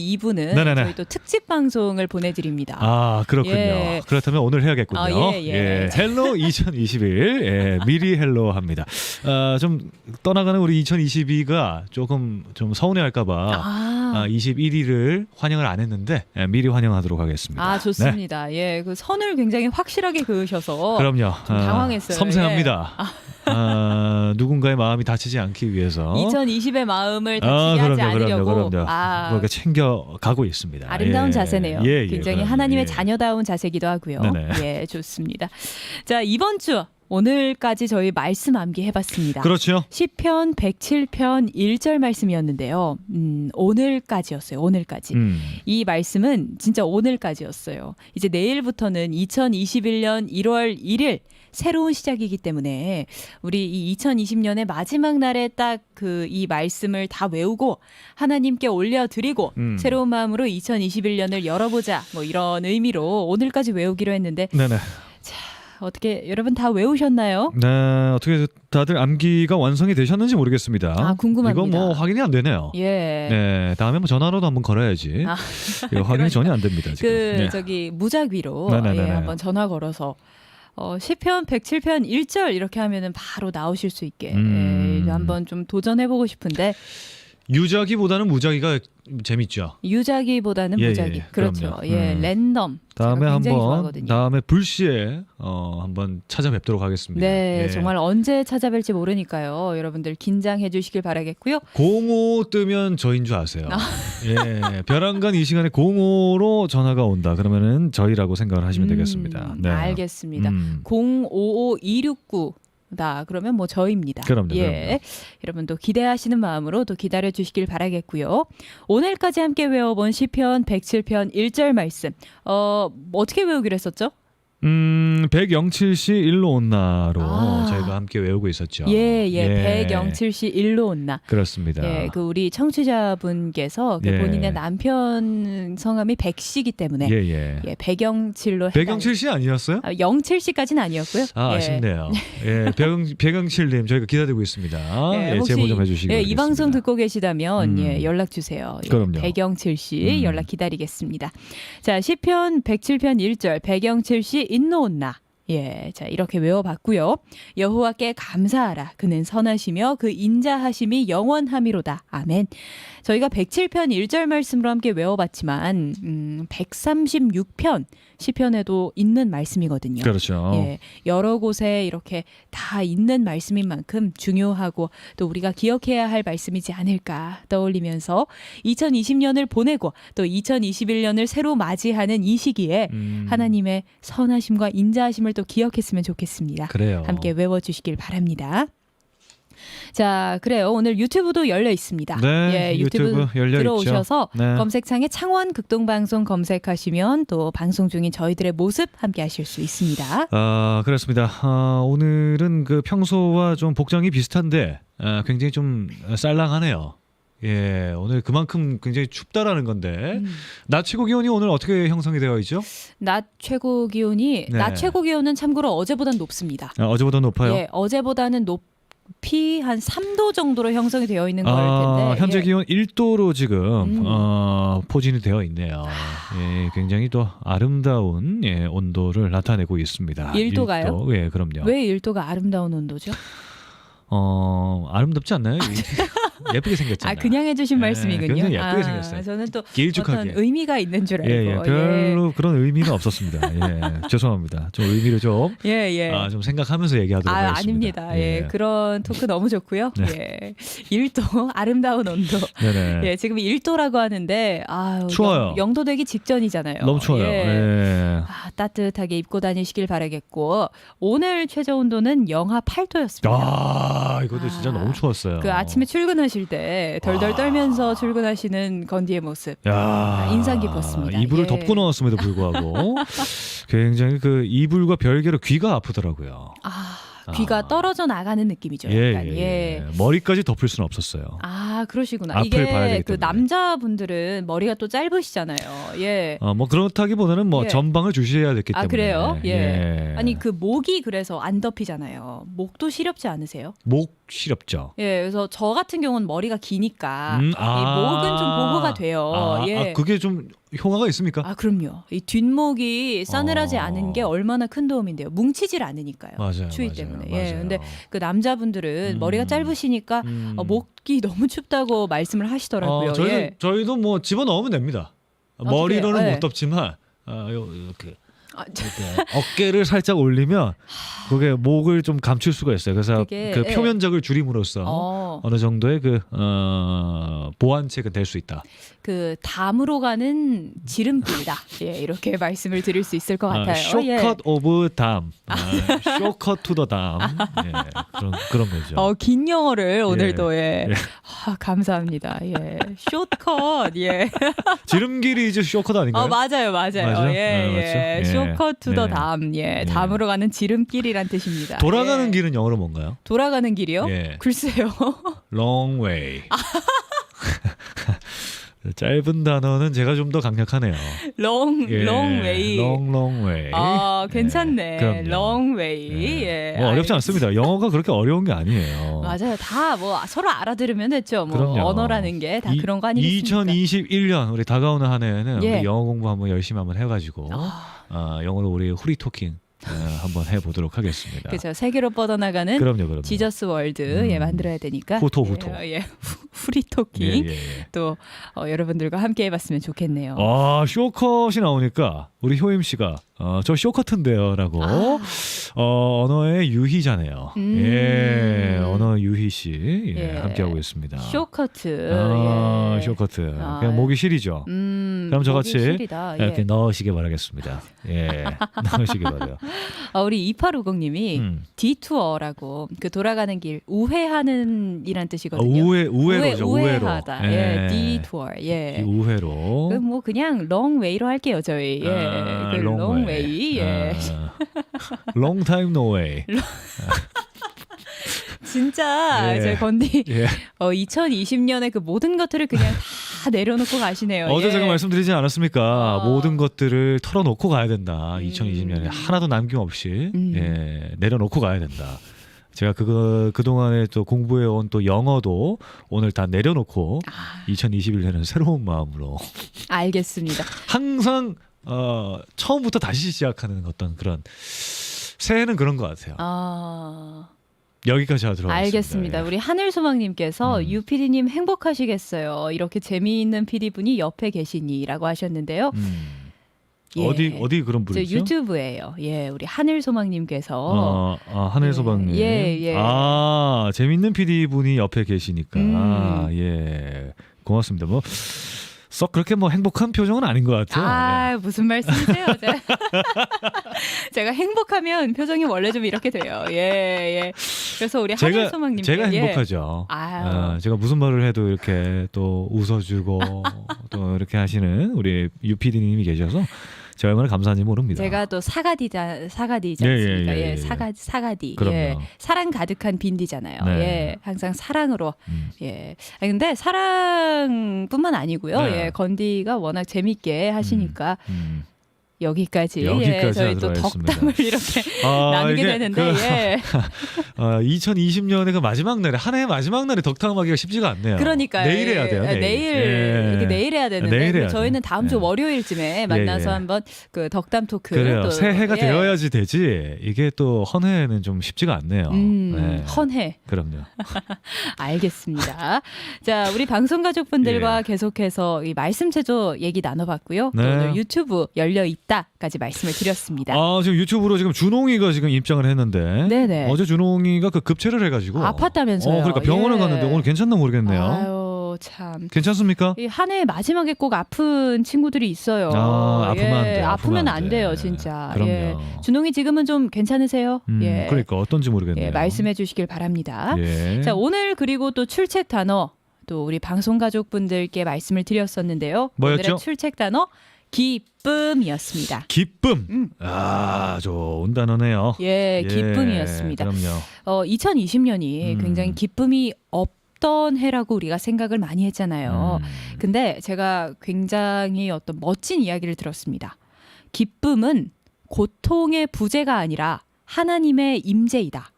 2부는 네네네. 저희 또 특집 방송을 보내드립니다. 아 그렇군요. 예. 그렇다면 오늘 해야겠군요. 아, 예, 예. 헬로 2021 예, 미리 헬로 합니다. 아, 좀 떠나가는 우리 2022가 조금 좀 서운해할까봐 아, 아, 21일을 환영을 안 했는데 예, 미리 환영하도록 하겠습니다. 아, 좋습니다. 예, 그 선을 굉장히 확실하게 그으셔서 네, 그럼요. 좀 아, 당황했어요. 예. 섬세합니다. 아, 누군가의 마음이 다치지 않기 위해서 2020의 마음을 다치게 아, 하지 그럼요, 않으려고 그럼요, 그럼요. 아, 그렇게 챙겨 가고 있습니다. 아름다운 예. 자세네요. 예, 예, 굉장히 그럼요. 하나님의 예. 자녀다운 자세기도 하고요. 네네. 예, 좋습니다. 자, 이번 주 오늘까지 저희 말씀 암기해봤습니다. 그렇죠. 시편 107편 1절 말씀이었는데요. 음, 오늘까지였어요. 오늘까지. 음. 이 말씀은 진짜 오늘까지였어요. 이제 내일부터는 2021년 1월 1일 새로운 시작이기 때문에 우리 이 2020년의 마지막 날에 딱 그 이 말씀을 다 외우고 하나님께 올려드리고 음. 새로운 마음으로 2021년을 열어보자 뭐 이런 의미로 오늘까지 외우기로 했는데 네네. 어떻게 여러분 다 외우셨나요? 네, 어떻게 다들 암기가 완성이 되셨는지 모르겠습니다. 아, 궁금합니다. 이거 뭐 확인이 안 되네요. 예. 네, 다음에 뭐 전화로도 한번 걸어야지. 아, 이거 확인이 전혀 안 됩니다 지금. 그 네. 저기 무작위로. 예, 한번 전화 걸어서 어, 시편 107편 1절 이렇게 하면은 바로 나오실 수 있게 음. 예, 한번 좀 도전해 보고 싶은데 유작이보다는 무작위가 재밌죠. 유작이보다는 예, 무작위. 예, 그렇죠. 그럼요. 예, 음. 랜덤. 다음에 한번 좋아하거든요. 다음에 불시에 어 한번 찾아뵙도록 하겠습니다. 네, 예. 정말 언제 찾아뵐지 모르니까요. 여러분들 긴장해 주시길 바라겠고요. 05 뜨면 저인 줄 아세요. 예, 벼랑간 이 시간에 05로 전화가 온다. 그러면은 저희라고 생각을 하시면 되겠습니다. 음, 네. 알겠습니다. 음. 055269 다 그러면 뭐 저입니다. 그럼요, 예. 그럼요. 여러분도 기대하시는 마음으로 또 기다려 주시길 바라겠고요. 오늘까지 함께 외워본 시편 107편 1절 말씀. 어, 뭐 어떻게 외우기로 했었죠? 음, 107시 일로 온나로 아. 저희가 함께 외우고 있었죠. 예, 예. 107시 일로 온나. 그렇습니다. 예, 그 우리 청취자분께서 그 예. 본인의 남편 성함이 백씨기 때문에 예, 예. 예, 백영칠로 백영칠 씨 아니었어요? 아, 07씨까지는 아니었고요. 아, 예. 아쉽네요. 예, 백영, 백영칠님 저희가 기다리고 있습니다. 예, 제보 좀 해주시기 예, 바라겠습니다. 이 방송 듣고 계시다면 음. 예, 연락 주세요. 예, 그럼요. 백영칠 씨 음. 연락 기다리겠습니다. 자, 시편 107편 1절 백영칠 씨 인노온나. 예, 자 이렇게 외워봤고요. 여호와께 감사하라. 그는 선하시며 그 인자하심이 영원함이로다. 아멘. 저희가 107편 1절 말씀으로 함께 외워봤지만 음, 136편 시편에도 있는 말씀이거든요. 그렇죠. 예, 여러 곳에 이렇게 다 있는 말씀인 만큼 중요하고 또 우리가 기억해야 할 말씀이지 않을까 떠올리면서 2020년을 보내고 또 2021년을 새로 맞이하는 이 시기에 음, 하나님의 선하심과 인자하심을 또 기억했으면 좋겠습니다. 그래요. 함께 외워주시길 바랍니다. 자, 그래요. 오늘 유튜브도 열려 있습니다. 네, 예, 유튜브, 유튜브 열려 들어오셔서. 네. 검색창에 창원 극동방송 검색하시면 또 방송 중인 저희들의 모습 함께 하실 수 있습니다. 아, 그렇습니다. 아, 오늘은 그 평소와 좀 복장이 비슷한데 아, 굉장히 좀 쌀랑하네요. 예, 오늘 그만큼 굉장히 춥다라는 건데 음. 낮 최고 기온이 오늘 어떻게 형성이 되어 있죠? 낮 최고 기온이 네. 낮 최고 기온은 참고로 어제보다는 높습니다. 아, 어제보다 높아요. 예, 어제보다는 높이 한 3도 정도로 형성이 되어 있는 거일 아, 텐데. 현재 예. 기온 1도로 지금 음. 어, 포진이 되어 있네요. 예, 굉장히 또 아름다운 예, 온도를 나타내고 있습니다. 1도 가요? 1도. 예, 그럼요. 왜 1도가 아름다운 온도죠? 어, 아름답지 않나요? 예쁘게 생겼잖아요. 아 그냥 해주신 예, 말씀이군요. 굉장히 예쁘게 아, 생겼어요. 저는 또 길쭉하게. 어떤 의미가 있는 줄 알고. 예, 예, 별로 그런 의미는 없었습니다. 예, 죄송합니다. 좀 의미를 좀, 예, 예. 아, 좀 생각하면서 얘기하도록 아, 하겠습니다. 아닙니다. 예. 그런 토크 너무 좋고요. 네. 예. 1도 아름다운 온도. 네네. 예, 지금 1도라고 하는데 아, 추워요. 영, 도 되기 직전이잖아요. 너무 추워요. 예. 예. 아, 따뜻하게 입고 다니시길 바라겠고 오늘 최저 온도는 영하 8도였습니다. 아, 이것도 진짜 아, 너무 추웠어요. 그 아침에 출근 하실 때 덜덜 떨면서 출근하시는 건디의 모습. 야, 아, 인상 깊었습니다. 이불을 예. 덮고 나왔음에도 불구하고 굉장히 그 이불과 별개로 귀가 아프더라고요. 아, 귀가 아. 떨어져 나가는 느낌이죠. 예, 약간. 예, 예. 머리까지 덮을 수는 없었어요. 아 그러시구나. 앞을 봐야 이게 되기 그 때문에. 남자분들은 머리가 또 짧으시잖아요. 예. 어, 뭐 그렇다기보다는 뭐 예. 전방을 주시해야 됐기 아, 때문에. 그래요? 예. 아니 그 목이 그래서 안 덮이잖아요. 목도 시렵지 않으세요? 목 시렵죠. 예, 그래서 저 같은 경우는 머리가 기니까 음, 이 목은 좀 보호가 돼요. 아, 예. 아, 그게 좀 효과가 있습니까? 아, 그럼요. 이 뒷목이 싸늘하지 어. 않은 게 얼마나 큰 도움인데요. 뭉치질 않으니까요. 맞아요. 추위 맞아요, 때문에. 맞아요. 예. 근데 그 남자분들은 음. 머리가 짧으시니까 음. 어, 목이 너무 춥다고 말씀을 하시더라고요. 어, 저희도 예. 저희도 뭐 집어 넣으면 됩니다. 아, 머리로는 그래요? 못 예. 덮지만 어, 요- 이렇게 아, 이렇게 어깨를 살짝 올리면 그게 목을 좀 감출 수가 있어요. 그래서 그게, 그 예. 표면적을 줄임으로써 어, 어느 정도의 그 어, 보완책은 될 수 있다. 그 담으로 가는 지름길이다. 예, 이렇게 말씀을 드릴 수 있을 것 같아요. 예. 쇼컷 오브 담, 아, 쇼컷 투더 담, 예, 그런 그런 거죠. 어, 긴 영어를 오늘도 예. 예. 아, 감사합니다. 예. 숏컷. 예. 지름길이 이제 쇼컷 아닌가요? 어, 맞아요. 맞아요. 맞아요? 예, 네, 예. 맞죠? 예. 더 네. 담. 예. 네. 담으로 가는 지름길이란 뜻입니다. 돌아가는 예. 길은 영어로 뭔가요? 돌아가는 길이요? 예. 글쎄요. long way. 짧은 단어는 제가 좀 더 강력하네요. long 예, long way. long long way. 아, 괜찮네. 예, 그럼요. long way. 예. 뭐 어렵지 않습니다. 영어가 그렇게 어려운 게 아니에요. 맞아요. 다 뭐 서로 알아들으면 됐죠. 뭐 그럼요. 언어라는 게다 이- 그런 거 아니겠습니까? 2021년 우리 다가오는 한 해에는 예. 우리 영어 공부 한번 열심히 한번 해가지고 아, 아, 영어로 우리 후리 토킹 어, 한번 해보도록 하겠습니다. 그렇죠. 세계로 뻗어나가는 그럼요, 그럼요. 지저스 월드 음. 예 만들어야 되니까 후토, 후토. 예, 예. 후- 후리토킹 예, 예, 예. 또 어, 여러분들과 함께 해봤으면 좋겠네요. 아 쇼컷이 나오니까 우리 효임 씨가 어, 저 쇼커트인데요라고 아. 어, 언어의 유희잖아요. 음. 예, 언어 유희 씨 예, 예. 함께하고 있습니다. 쇼커트. 아, 예. 쇼커트. 아, 그냥 목이 시리죠. 음, 그럼 저같이 시리다. 예. 이렇게 넣으시길 바라겠습니다. 예, 넣으시길 바래요. 아, 우리 2850님이 음. 디투어라고 그 돌아가는 길 우회하는 이란 아, 뜻이거든요. 우회 우회로죠. 우회, 우회로. 우회하다. 예, 디투어. 이 예. 우회로. 그 뭐 그냥 롱웨이로 할게요 저희. 예. 아, 그 롱웨이. 예. 아, long time no way. 진짜 예. 제 건디 예. 어, 2020년에 그 모든 것들을 그냥 다 내려놓고 가시네요. 어제 예. 제가 말씀드리지 않았습니까? 어. 모든 것들을 털어놓고 가야 된다. 음. 2020년에 하나도 남김없이 음. 예, 내려놓고 가야 된다. 제가 그거 그 동안에 또 공부해 온 또 영어도 오늘 다 내려놓고 아, 2021년은 새로운 마음으로 알겠습니다. 항상 어, 처음부터 다시 시작하는 어떤 그런 새해는 그런 것 같아요. 아, 여기까지 하도록 하겠습니다. 알겠습니다. 예. 우리 하늘소망님께서 음. 유피디님 행복하시겠어요. 이렇게 재미있는 피디분이 옆에 계시니라고 하셨는데요. 음. 예. 어디 어디 그런 저 분이죠? 유튜브예요. 예, 우리 하늘소망님께서 어, 아, 하늘소방님. 예, 예. 아, 재밌는 PD 분이 옆에 계시니까. 음. 예. 고맙습니다. 뭐, 썩 그렇게 뭐 행복한 표정은 아닌 것 같아요. 아 무슨 말씀이세요? 제가, 제가 행복하면 표정이 원래 좀 이렇게 돼요. 예, 예. 그래서 우리 예. 제가, 하늘소망님 제가 행복하죠. 아유. 어, 제가 무슨 말을 해도 이렇게 또 웃어주고 또 이렇게 하시는 우리 유 PD님이 계셔서 제가 얼마나 감사한지 모릅니다. 제가 또 사가디자 사가디지 예, 예, 않습니까? 예, 예, 예. 사가 사가디. 그럼요. 예. 사랑 가득한 빈디잖아요. 네. 예. 항상 사랑으로. 음. 예. 아니, 근데 사랑뿐만 아니고요. 네. 예. 건디가 워낙 재밌게 하시니까 음. 여기까지, 여기까지 예. 저희 또. 덕담을 이렇게 아, 나누게 이게 되는데 그, 예. 어, 2020년의 그 마지막 날에 한 해의 마지막 날에 덕담하기가 쉽지가 않네요. 그러니까 내일 해야 돼요. 내일. 내일 예. 이렇게 내일 해야 되는데 내일 해야 저희는 돼요. 다음 주 예. 월요일쯤에 만나서 예. 한번 그 덕담 토크 그래요. 또, 새해가 예. 되어야지 되지. 이게 또 헌해는 좀 쉽지가 않네요. 음, 네. 헌해 그럼요. 알겠습니다. 자, 우리 방송 가족분들과 예. 계속해서 이 말씀 체조 얘기 나눠봤고요. 또 네. 오늘 유튜브 열려 있다 까지 말씀을 드렸습니다. 아 지금 유튜브로 지금 준홍이가 지금 입장을 했는데 네네. 어제 준홍이가 그 급체를 해가지고 아팠다면서요. 어, 그러니까 병원을 예. 갔는데 오늘 괜찮나 모르겠네요. 아유, 참. 괜찮습니까? 이 한 해 마지막에 꼭 아픈 친구들이 있어요. 아, 아프면 안 돼, 예, 아프면 아프면 안 안 돼요, 돼. 진짜. 그럼요. 예. 준홍이 지금은 좀 괜찮으세요? 음, 예. 그러니까 어떤지 모르겠네요. 예, 말씀해 주시길 바랍니다. 예. 자, 오늘 그리고 또 출첵 단어 또 우리 방송 가족분들께 말씀을 드렸었는데요. 뭐였죠? 오늘의 출첵 단어 기쁨이었습니다. 기쁨. 음. 아, 좋은 단어네요. 예, 예, 기쁨이었습니다. 그럼요. 어, 2020년이 음. 굉장히 기쁨이 없던 해라고 우리가 생각을 많이 했잖아요. 음. 근데 제가 굉장히 어떤 멋진 이야기를 들었습니다. 기쁨은 고통의 부재가 아니라 하나님의 임재이다.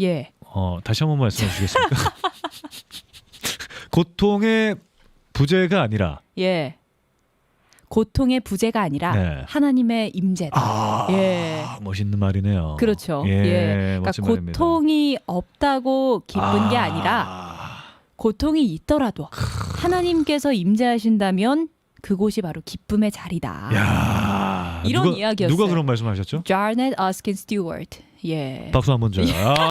예. 어, 다시 한 번 말씀해 주시겠습니까? 고통의 부재가 아니라 예. 고통의 부재가 아니라 네. 하나님의 임재다. 아, 예. 멋있는 말이네요. 그렇죠. 예, 예. 그러니까 멋진 말입니다. 고통이 없다고 기쁜 게 아니라 아, 고통이 있더라도 하나님께서 임재하신다면 그곳이 바로 기쁨의 자리다. 야, 이런 누가, 이야기였어요. 누가 그런 말씀하셨죠? Jarnet Oskin Stewart. 예. 박수 한번 줘요. 아,